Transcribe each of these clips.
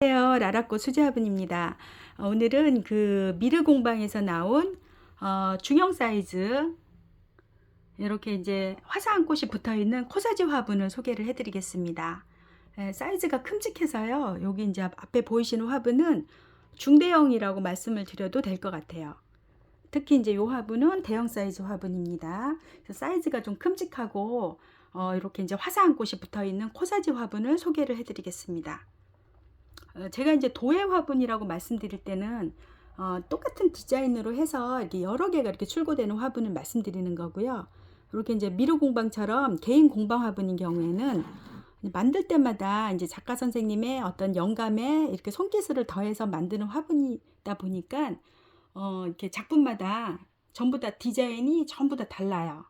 안녕하세요. 라라꽃 수제화분입니다. 어, 오늘은 그 미르 공방에서 나온 어, 중형 사이즈 이렇게 이제 화사한 꽃이 붙어 있는 코사지 화분을 소개를 해드리겠습니다. 예, 사이즈가 큼직해서요. 여기 이제 앞에 보이시는 화분은 중대형이라고 말씀을 드려도 될 것 같아요. 특히 이제 이 화분은 대형 사이즈 화분입니다. 사이즈가 좀 큼직하고 어, 이렇게 이제 화사한 꽃이 붙어 있는 코사지 화분을 소개를 해드리겠습니다. 어, 제가 이제 도예 화분이라고 말씀드릴 때는 어, 똑같은 디자인으로 해서 이렇게 여러 개가 이렇게 출고되는 화분을 말씀드리는 거고요. 이렇게 이제 미루 공방처럼 개인 공방 화분인 경우에는 만들 때마다 이제 작가 선생님의 어떤 영감에 이렇게 손기술을 더해서 만드는 화분이다 보니까 어, 이렇게 작품마다 전부 다 디자인이 전부 다 달라요.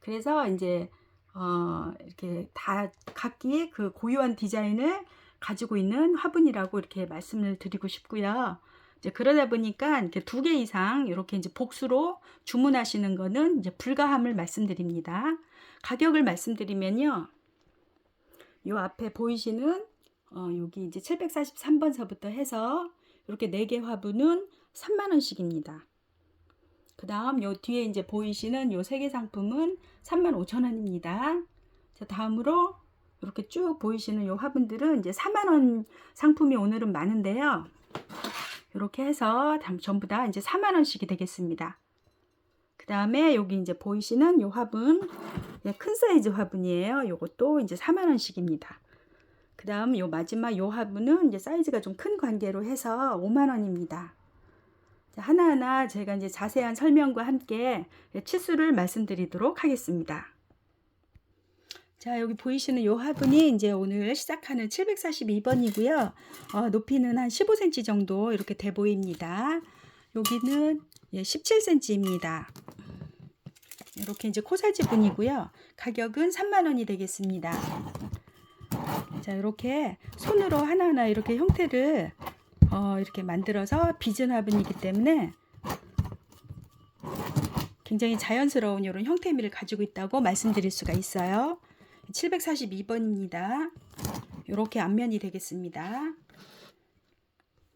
그래서 이제 어, 이렇게 다 각기 그 고유한 디자인을 가지고 있는 화분이라고 이렇게 말씀을 드리고 싶고요. 이제 그러다 보니까 이렇게 두 개 이상 이렇게 이제 복수로 주문하시는 거는 이제 불가함을 말씀드립니다. 가격을 말씀드리면요. 요 앞에 보이시는 어, 여기 이제 743번서부터 해서 이렇게 네개 화분은 3만 원씩입니다. 그 다음 요 뒤에 이제 보이시는 요세개 상품은 3만 5천 원입니다. 자, 다음으로 이렇게 쭉 보이시는 요 화분들은 이제 4만 원 상품이 오늘은 많은데요. 이렇게 해서 전부 다 이제 4만 원씩이 되겠습니다. 그 다음에 여기 이제 보이시는 요 화분 예, 큰 사이즈 화분이에요. 요것도 이제 4만 원씩입니다. 그 다음 요 마지막 요 화분은 이제 사이즈가 좀 큰 관계로 해서 5만 원입니다. 하나하나 제가 이제 자세한 설명과 함께 치수를 말씀드리도록 하겠습니다. 자, 여기 보이시는 이 화분이 이제 오늘 시작하는 742번이고요. 어, 높이는 한 15cm 정도 이렇게 돼 보입니다. 여기는 예, 17cm입니다. 이렇게 이제 코사지 분이고요. 가격은 3만원이 되겠습니다. 자, 이렇게 손으로 하나하나 이렇게 형태를 어, 이렇게 만들어서 빚은 화분이기 때문에 굉장히 자연스러운 이런 형태미를 가지고 있다고 말씀드릴 수가 있어요. 742번입니다. 이렇게 앞면이 되겠습니다.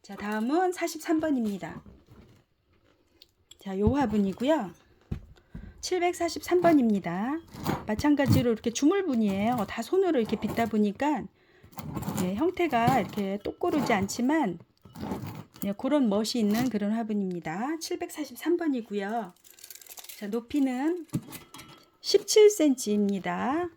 자, 다음은 43번입니다. 자, 요 화분이고요. 743번입니다. 마찬가지로 이렇게 주물분이에요. 다 손으로 이렇게 빗다 보니까 네, 형태가 이렇게 똑고르지 않지만 네, 그런 멋이 있는 그런 화분입니다. 743번이고요. 자, 높이는 17cm입니다.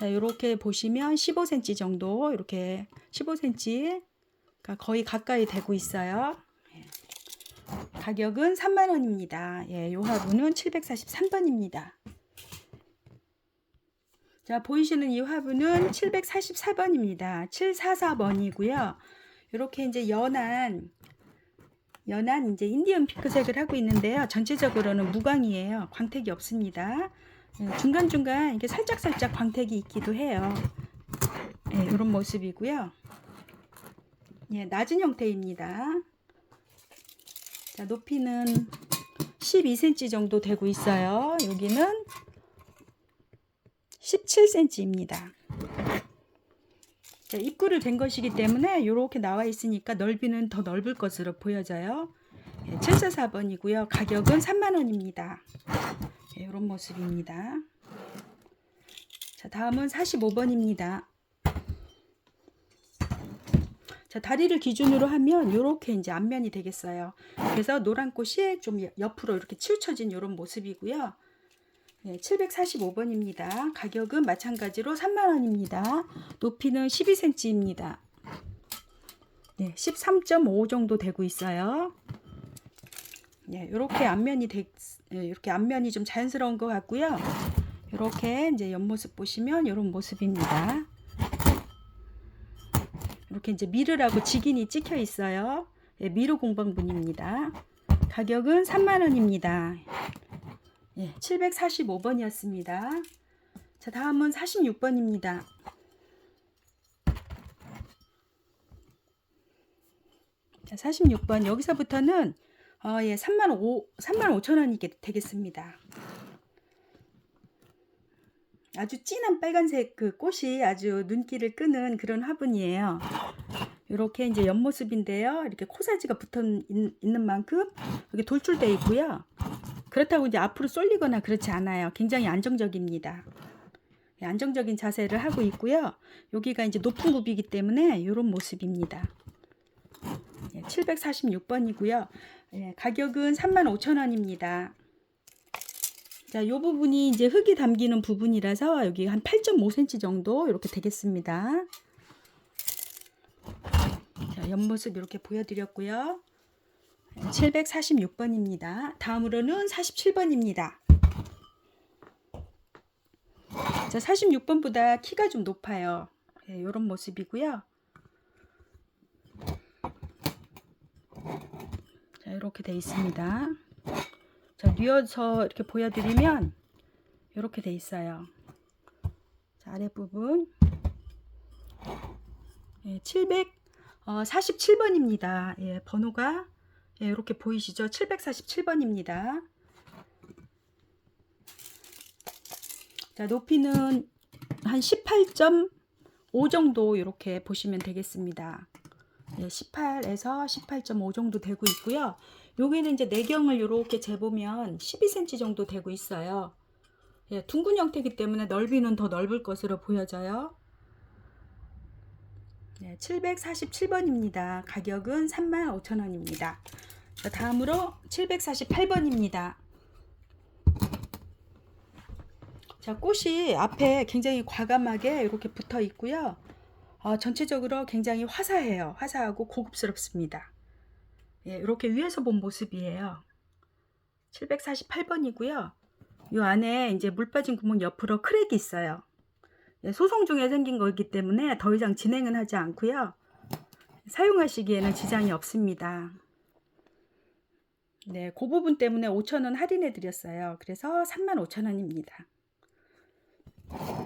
자, 이렇게 보시면 15cm 정도 이렇게 15cm가 거의 가까이 되고 있어요. 예. 가격은 3만원입니다. 예, 요 화분은 743번입니다. 자, 보이시는 이 화분은 744번입니다. 744번이고요. 이렇게 이제 연한 연한 이제 인디언 핑크색을 하고 있는데요. 전체적으로는 무광이에요. 광택이 없습니다. 예, 중간중간 이게 살짝살짝 광택이 있기도 해요. 예, 이런 모습이고요. 예, 낮은 형태입니다. 자, 높이는 12cm 정도 되고 있어요. 여기는 17cm입니다. 자, 입구를 댄 것이기 때문에 이렇게 나와 있으니까 넓이는 더 넓을 것으로 보여져요. 예, 744번이고요. 가격은 3만원입니다. 예, 이런 모습입니다. 자, 다음은 45번입니다. 자, 다리를 기준으로 하면 이렇게 이제 앞면이 되겠어요. 그래서 노란 꽃이 좀 옆으로 이렇게 치우쳐진 이런 모습이고요. 네, 745번입니다. 가격은 마찬가지로 3만원입니다. 높이는 12cm입니다. 네, 13.5 정도 되고 있어요. 네, 이렇게 앞면이 되, 네, 이렇게 앞면이 좀 자연스러운 것 같고요. 이렇게 이제 옆모습 보시면 이런 모습입니다. 이렇게 이제 미르라고 직인이 찍혀 있어요. 네, 미르 공방분입니다. 가격은 3만원입니다. 예, 745번이었습니다. 자, 다음은 46번입니다. 자, 46번. 여기서부터는 어, 예, 3만 5, 3만 5천 원이 되겠습니다. 아주 진한 빨간색 그 꽃이 아주 눈길을 끄는 그런 화분이에요. 이렇게 이제 옆모습인데요. 이렇게 코사지가 붙어 있- 있는 만큼 여기 돌출되어 있고요. 그렇다고 이제 앞으로 쏠리거나 그렇지 않아요. 굉장히 안정적입니다. 예, 안정적인 자세를 하고 있고요. 여기가 이제 높은 굽이기 때문에 이런 모습입니다. 746번이고요. 예, 가격은 35,000원입니다. 자, 요 부분이 이제 흙이 담기는 부분이라서 여기 한 8.5cm 정도 이렇게 되겠습니다. 자, 옆모습 이렇게 보여드렸고요. 746번입니다. 다음으로는 47번입니다. 자, 46번보다 키가 좀 높아요. 네, 이런 모습이고요. 자, 이렇게 돼 있습니다. 자, 뉘어서 이렇게 보여드리면 이렇게 돼 있어요. 자, 아랫부분 예, 747번입니다. 예, 번호가 예, 이렇게 보이시죠? 747번입니다. 자, 높이는 한 18.5 정도 이렇게 보시면 되겠습니다. 예, 18에서 18.5 정도 되고 있고요. 여기는 이제 내경을 이렇게 재보면 12cm 정도 되고 있어요. 예, 둥근 형태이기 때문에 넓이는 더 넓을 것으로 보여져요. 네, 747번입니다. 가격은 35,000원입니다. 다음으로 748번입니다. 자, 꽃이 앞에 굉장히 과감하게 이렇게 붙어 있고요. 어, 전체적으로 굉장히 화사해요. 화사하고 고급스럽습니다. 예, 이렇게 위에서 본 모습이에요. 748번이고요. 이 안에 이제 물 빠진 구멍 옆으로 크랙이 있어요. 예, 소송 중에 생긴 거기 때문에 더 이상 진행은 하지 않고요. 사용하시기에는 지장이 없습니다. 네, 그 부분 때문에 5,000원 할인해 드렸어요. 그래서 35,000원입니다.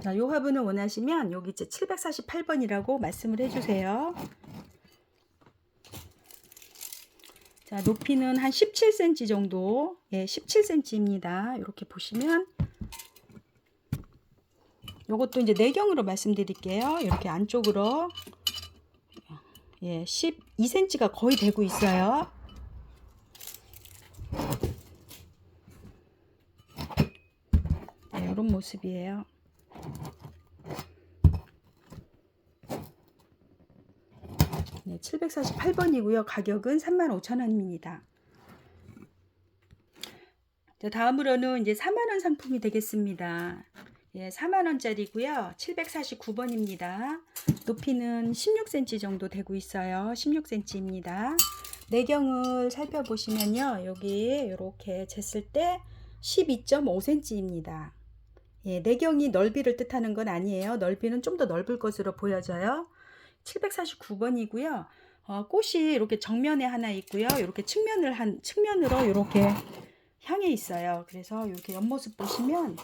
자, 요 화분을 원하시면 여기 이제 748번이라고 말씀을 해 주세요. 자, 높이는 한 17cm 정도. 예, 17cm입니다. 이렇게 보시면 요것도 이제 내경으로 말씀드릴게요. 이렇게 안쪽으로 예, 12cm가 거의 되고 있어요. 네, 이런 모습이에요. 네, 748번이고요. 가격은 35,000원입니다. 자, 다음으로는 이제 4만원 상품이 되겠습니다. 예, 4만원짜리고요. 749번입니다. 높이는 16cm 정도 되고 있어요. 16cm입니다. 내경을 살펴보시면요. 여기 이렇게 쟀을 때 12.5cm입니다. 예, 내경이 넓이를 뜻하는 건 아니에요. 넓이는 좀 더 넓을 것으로 보여져요. 749번이고요. 어, 꽃이 이렇게 정면에 하나 있고요. 이렇게 측면을 한 측면으로 이렇게 향해 있어요. 그래서 이렇게 옆모습 보시면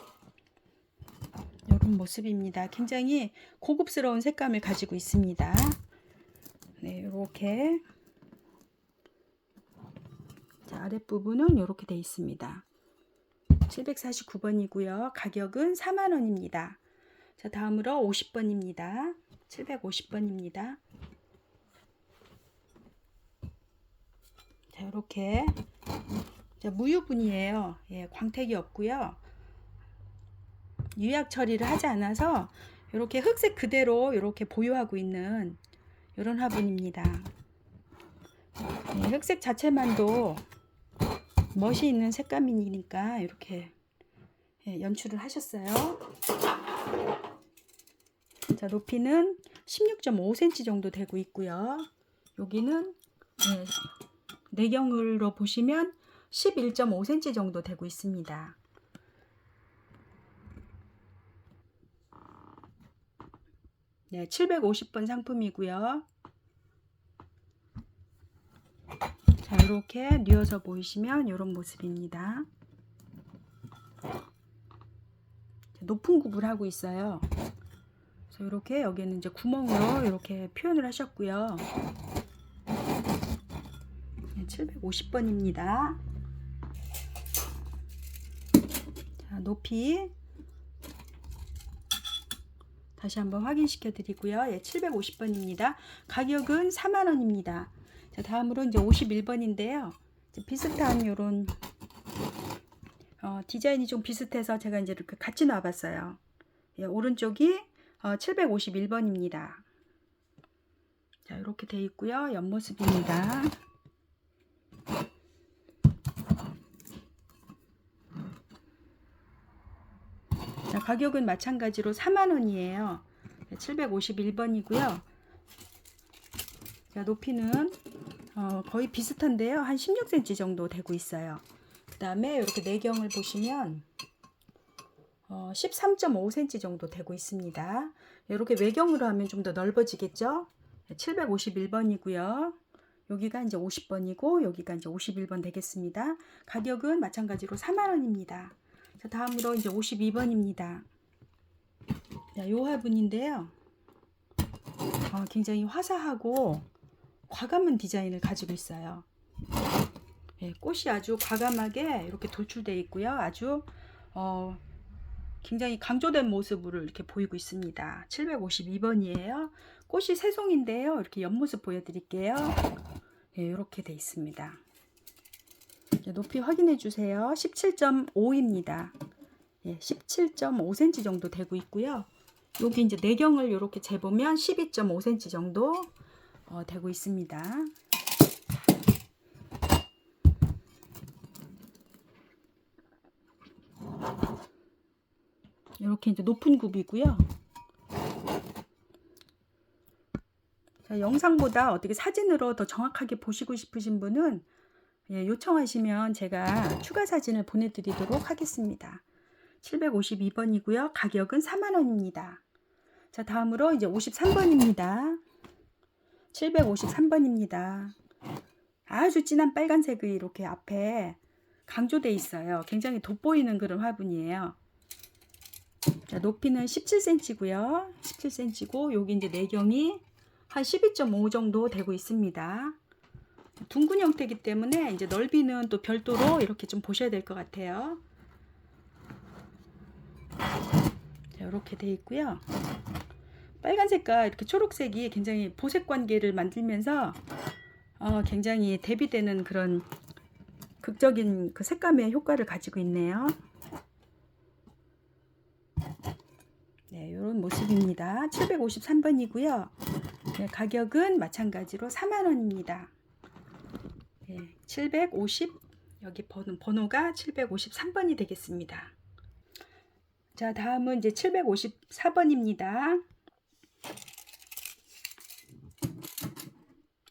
이런 모습입니다. 굉장히 고급스러운 색감을 가지고 있습니다. 네, 이렇게 자, 아랫부분은 이렇게 돼 있습니다. 749번이고요. 가격은 4만원입니다. 자, 다음으로 50번입니다. 750번입니다. 자, 이렇게 자, 무유분이에요. 예, 광택이 없고요. 유약 처리를 하지 않아서 이렇게 흑색 그대로 이렇게 보유하고 있는 이런 화분입니다. 예, 흑색 자체만도 멋이 있는 색감이니까 이렇게 예, 연출을 하셨어요. 자, 높이는 16.5cm 정도 되고 있고요. 여기는 예, 내경으로 보시면 11.5cm 정도 되고 있습니다. 네, 750번 상품이고요. 자, 이렇게 뉘어서 보이시면 이런 모습입니다. 높은 굽을 하고 있어요. 그래서 이렇게 여기는 이제 구멍으로 이렇게 표현을 하셨고요. 750번입니다. 자, 높이 다시 한번 확인시켜 드리고요. 예, 750번입니다. 가격은 4만 원입니다. 자, 다음으로 이제 51번인데요. 비슷한 요런 어, 디자인이 좀 비슷해서 제가 이제 이렇게 같이 놔봤어요. 예, 오른쪽이 어, 751번입니다. 자, 이렇게 돼 있고요. 옆모습입니다. 자, 가격은 마찬가지로 4만 원이에요. 751번이고요. 자, 높이는 어, 거의 비슷한데요. 한 16cm 정도 되고 있어요. 그 다음에 이렇게 내경을 보시면 어, 13.5cm 정도 되고 있습니다. 이렇게 외경으로 하면 좀 더 넓어지겠죠? 751번이고요. 여기가 이제 50번이고 여기가 이제 51번 되겠습니다. 가격은 마찬가지로 4만 원입니다. 자, 다음으로 이제 52번입니다. 자, 요 화분인데요. 어, 굉장히 화사하고 과감한 디자인을 가지고 있어요. 예, 꽃이 아주 과감하게 이렇게 돌출되어 있고요. 아주 어, 굉장히 강조된 모습을 이렇게 보이고 있습니다. 752번이에요. 꽃이 세 송인데요. 이렇게 옆모습 보여드릴게요. 예, 이렇게 돼 있습니다. 이제 높이 확인해 주세요. 17.5입니다. 예, 17.5cm 정도 되고 있고요. 여기 이제 내경을 이렇게 재보면 12.5cm 정도 어, 되고 있습니다. 이렇게 이제 높은 굽이고요. 자, 영상보다 어떻게 사진으로 더 정확하게 보시고 싶으신 분은 예, 요청하시면 제가 추가 사진을 보내드리도록 하겠습니다. 752번이고요. 가격은 4만원입니다. 자, 다음으로 이제 53번입니다. 753번입니다. 아주 진한 빨간색이 이렇게 앞에 강조돼 있어요. 굉장히 돋보이는 그런 화분이에요. 자, 높이는 17cm고요. 17cm고 여기 이제 내경이 한 12.5 정도 되고 있습니다. 둥근 형태이기 때문에 이제 넓이는 또 별도로 이렇게 좀 보셔야 될 것 같아요. 자, 이렇게 돼 있고요. 빨간색과 이렇게 초록색이 굉장히 보색 관계를 만들면서 어, 굉장히 대비되는 그런 극적인 그 색감의 효과를 가지고 있네요. 네, 이런 모습입니다. 753번이고요. 네, 가격은 마찬가지로 4만원입니다. 네, 750 여기 번호, 번호가 753번이 되겠습니다. 자, 다음은 이제 754번입니다.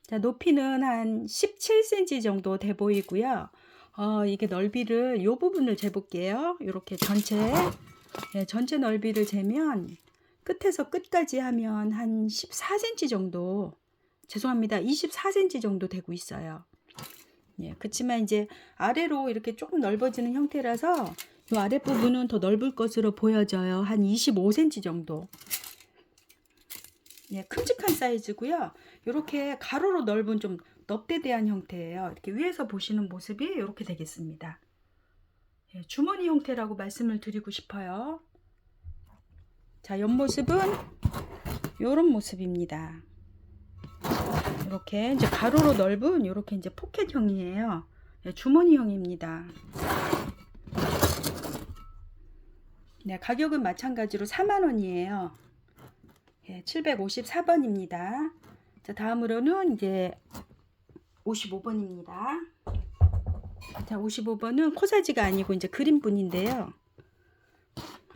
자, 높이는 한 17cm 정도 돼 보이고요. 어, 이게 넓이를 요 부분을 재볼게요. 이렇게 전체 네, 전체 넓이를 재면 끝에서 끝까지 하면 한 14cm 정도 죄송합니다. 24cm 정도 되고 있어요. 예, 그렇지만 이제 아래로 이렇게 조금 넓어지는 형태라서 이 아랫부분은 더 넓을 것으로 보여져요. 한 25cm 정도. 예, 큼직한 사이즈고요. 이렇게 가로로 넓은 좀 넙대대한 형태예요. 이렇게 위에서 보시는 모습이 이렇게 되겠습니다. 예, 주머니 형태라고 말씀을 드리고 싶어요. 자, 옆모습은 이런 모습입니다. 이렇게 이제 가로로 넓은 이렇게 이제 포켓형이에요. 예, 주머니형입니다. 네, 가격은 마찬가지로 4만 원이에요. 예, 754번입니다. 자, 다음으로는 이제 55번입니다. 자, 55번은 코사지가 아니고 이제 그림뿐인데요.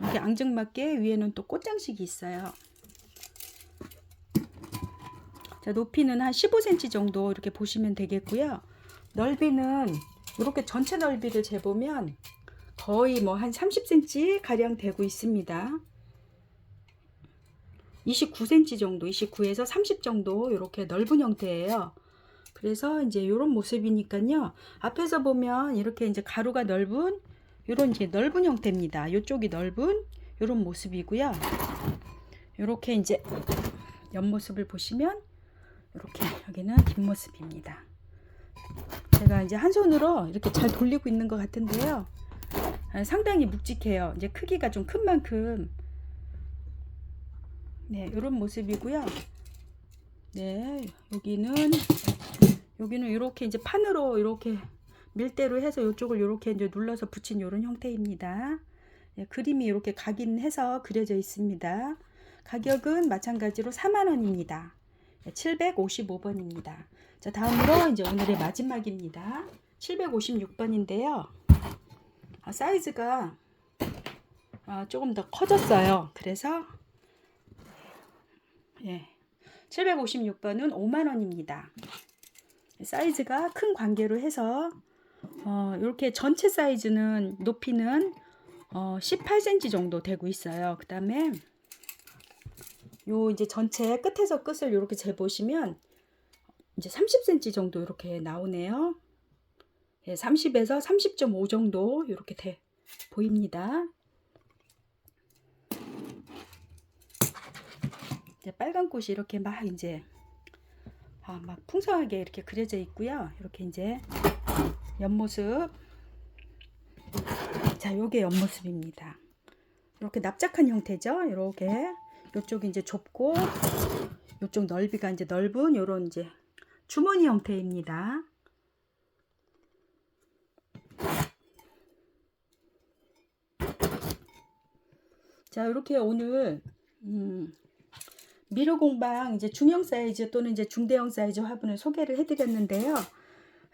이렇게 앙증맞게 위에는 또 꽃장식이 있어요. 자, 높이는 한 15cm 정도 이렇게 보시면 되겠고요. 넓이는 이렇게 전체 넓이를 재보면 거의 뭐 한 30cm 가량 되고 있습니다. 29cm 정도, 29에서 30 정도 이렇게 넓은 형태예요. 그래서 이제 이런 모습이니까요. 앞에서 보면 이렇게 이제 가루가 넓은 이런 이제 넓은 형태입니다. 이쪽이 넓은 이런 모습이고요. 이렇게 이제 옆모습을 보시면 이렇게 여기는 뒷모습입니다. 제가 이제 한 손으로 이렇게 잘 돌리고 있는 것 같은데요. 아, 상당히 묵직해요. 이제 크기가 좀 큰 만큼 네, 이런 모습이고요. 네, 여기는 여기는 이렇게 이제 판으로 이렇게 밀대로 해서 이쪽을 이렇게 이제 눌러서 붙인 이런 형태입니다. 네, 그림이 이렇게 각인해서 그려져 있습니다. 가격은 마찬가지로 4만 원입니다. 755번입니다. 자, 다음으로 이제 오늘의 마지막입니다. 756번인데요. 아, 사이즈가 아, 조금 더 커졌어요. 그래서 예. 756번은 5만 원입니다. 사이즈가 큰 관계로 해서 어, 이렇게 전체 사이즈는 높이는 어, 18cm 정도 되고 있어요. 그 다음에 요 이제 전체 끝에서 끝을 이렇게 재보시면 이제 30cm 정도 이렇게 나오네요. 예, 30에서 30.5 정도 이렇게 돼 보입니다. 이제 빨간 꽃이 이렇게 막 이제 아, 막 풍성하게 이렇게 그려져 있고요. 이렇게 이제 옆모습. 자, 요게 옆모습입니다. 이렇게 납작한 형태죠. 이렇게 요쪽이 이제 좁고 요쪽 넓이가 이제 넓은 요런 이제 주머니 형태입니다. 자, 이렇게 오늘 음, 미르 공방 이제 중형 사이즈 또는 이제 중대형 사이즈 화분을 소개를 해드렸는데요.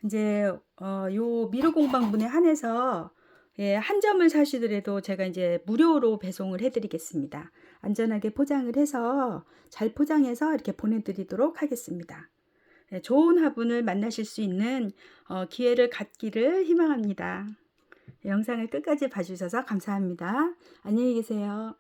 이제 어, 요 미르 공방분에 한해서 예, 한 점을 사시더라도 제가 이제 무료로 배송을 해드리겠습니다. 안전하게 포장을 해서 잘 포장해서 이렇게 보내드리도록 하겠습니다. 예, 좋은 화분을 만나실 수 있는 어, 기회를 갖기를 희망합니다. 영상을 끝까지 봐주셔서 감사합니다. 안녕히 계세요.